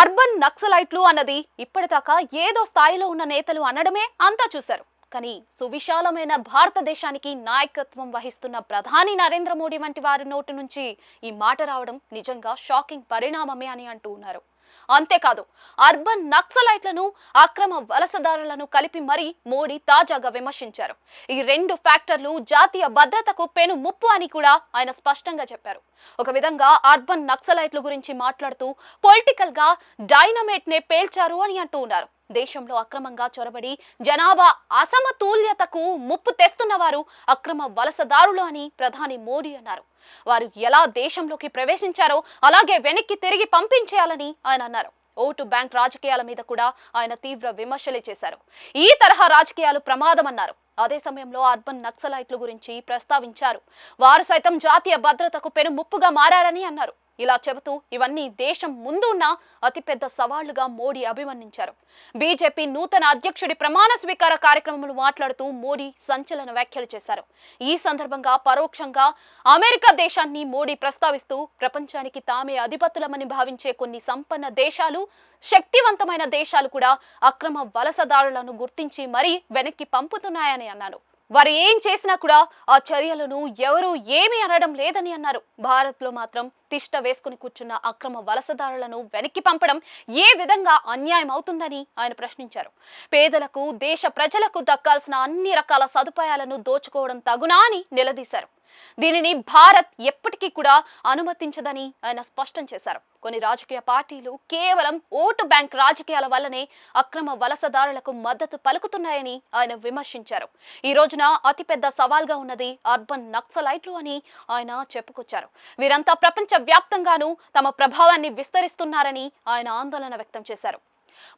Urban నక్సలైట్లు అన్నది ఇప్పటిదాకా ఏదో స్థాయిలో ఉన్న నేతలు అనడమే అంతా చూశారు. కానీ సువిశాలమైన భారతదేశానికి నాయకత్వం వహిస్తున్న ప్రధాని నరేంద్ర మోడీ వంటి వారి నోటి నుంచి ఈ మాట రావడం నిజంగా షాకింగ్ పరిణామమే అని అంటూ ఉన్నారు. అంతేకాదు అర్బన్ నక్సలైట్లను అక్రమ వలసదారులను కలిపి మరీ మోడీ తాజాగా విమర్శించారు. ఈ రెండు ఫ్యాక్టర్లు జాతీయ భద్రతకు పెను ముప్పు అని కూడా ఆయన స్పష్టంగా చెప్పారు. ఒక విధంగా అర్బన్ నక్సలైట్ల గురించి మాట్లాడుతూ పొలిటికల్గా డైనమేట్ నే పేల్చారు అని అంటూ ఉన్నారు. దేశంలో అక్రమంగా చొరబడి జనాభా అసమతుల్యతకు ముప్పు తెస్తున్న వారు అక్రమ వలసదారులు అని ప్రధాని మోడీ అన్నారు. వారు ఎలా దేశంలోకి ప్రవేశించారో అలాగే వెనక్కి తిరిగి పంపించేయాలని ఆయన అన్నారు. ఓటు బ్యాంక్ రాజకీయాల మీద కూడా ఆయన తీవ్ర విమర్శలే చేశారు. ఈ తరహా రాజకీయాలు ప్రమాదమన్నారు. అదే సమయంలో అర్బన్ నక్సలైట్ల గురించి ప్రస్తావించారు. వారు సైతం జాతీయ భద్రతకు పెను ముప్పుగా మారారని అన్నారు. ఇలా చెబుతూ ఇవన్నీ దేశం ముందున్న అతిపెద్ద సవాళ్ళుగా మోడీ అభివర్ణించారు. బీజేపీ నూతన అధ్యక్షుడి ప్రమాణ స్వీకార కార్యక్రమంలో మాట్లాడుతూ మోడీ సంచలన వ్యాఖ్యలు చేశారు. ఈ సందర్భంగా పరోక్షంగా అమెరికా దేశాన్ని మోడీ ప్రస్తావిస్తూ ప్రపంచానికి తామే అధిపతులమని భావించే కొన్ని సంపన్న దేశాలు శక్తివంతమైన దేశాలు కూడా అక్రమ వలసదారులను గుర్తించి మరీ వెనక్కి పంపుతున్నాయని అన్నారు. వారు ఏం చేసినా కూడా ఆ చర్యలను ఎవరూ ఏమీ అనడం లేదని అన్నారు. భారత్లో మాత్రం తిష్ట వేసుకుని కూర్చున్న అక్రమ వలసదారులను వెనక్కి పంపడం ఏ విధంగా అన్యాయం అవుతుందని ఆయన ప్రశ్నించారు. పేదలకు దేశ ప్రజలకు దక్కాల్సిన అన్ని రకాల సదుపాయాలను దోచుకోవడం తగునా అని నిలదీశారు. దీనిని భారత్ ఎప్పటికీ కూడా అనుమతించదని ఆయన స్పష్టం చేశారు. కొన్ని రాజకీయ పార్టీలు కేవలం ఓటు బ్యాంక్ రాజకీయాల వల్లనే అక్రమ వలసదారులకు మద్దతు పలుకుతున్నాయని ఆయన విమర్శించారు. ఈ రోజున అతిపెద్ద సవాల్గా ఉన్నది అర్బన్ నక్సలైట్లు అని ఆయన చెప్పుకొచ్చారు. వీరంతా ప్రపంచ వ్యాప్తంగానూ తమ ప్రభావాన్ని విస్తరిస్తున్నారని ఆయన ఆందోళన వ్యక్తం చేశారు.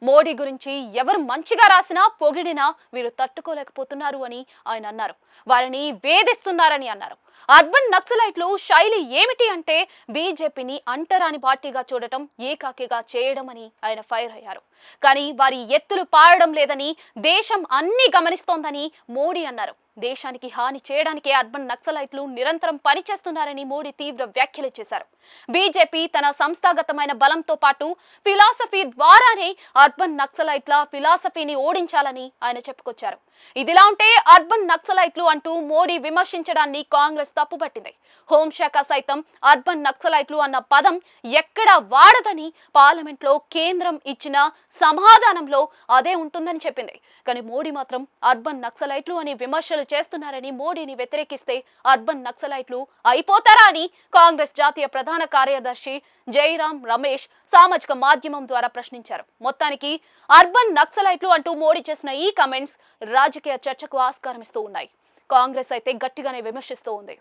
మోడీ గురించి ఎవరు మంచిగా రాసినా పొగిడినా వీరు తట్టుకోలేకపోతున్నారు అని ఆయన అన్నారు. వారిని వేధిస్తున్నారని అన్నారు. అర్బన్ నక్సలైట్లు శైలి ఏమిటి అంటే బీజేపీని అంటరాని పార్టీగా చూడటం ఏకాకిగా చేయడం అని ఆయన ఫైర్ అయ్యారు. కానీ వారి ఎత్తులు పారడం లేదని దేశం అన్ని గమనిస్తోందని మోడీ అన్నారు. దేశానికి హాని చేయడానికే అర్బన్ నక్సలైట్లు నిరంతరం పనిచేస్తున్నారని మోడీ తీవ్ర వ్యాఖ్యలు చేశారు. బీజేపీ తన సంస్థాగతమైన బలంతో పాటు ఫిలాసఫీ ద్వారానే అర్బన్ నక్సలైట్ల ఫిలాసఫీని ఓడించాలని ఆయన చెప్పుకొచ్చారు. ఇదిలా ఉంటే అర్బన్ నక్సలైట్లు అంటూ మోడీ విమర్శించడాన్ని కాంగ్రెస్ తప్పుపట్టింది హోంశాఖ సైతం అర్బన్ నక్సలైట్లు అన్న పదం ఎక్కడా వాడదని పార్లమెంట్లో కేంద్రం ఇచ్చిన సమాధానంలో అదే ఉంటుందని చెప్పింది. కానీ మోడీ మాత్రం అర్బన్ నక్సలైట్లు అని విమర్శలు చేస్తున్నారని మోడీని వ్యతిరేకిస్తే అర్బన్ నక్సలైట్లు అయిపోతారా అని కాంగ్రెస్ జాతీయ ప్రధాన కార్యదర్శి జైరాం రమేష్ సామాజిక మాధ్యమం ద్వారా ప్రశ్నించారు. మొత్తానికి అర్బన్ నక్సలైట్లు అంటూ మోడీ చేసిన ఈ కమెంట్స్ రాజకీయ చర్చకు ఆస్కారం ఇస్తూ ఉన్నాయి. కాంగ్రెస్ అయితే గట్టిగానే విమర్శిస్తూ ఉంది.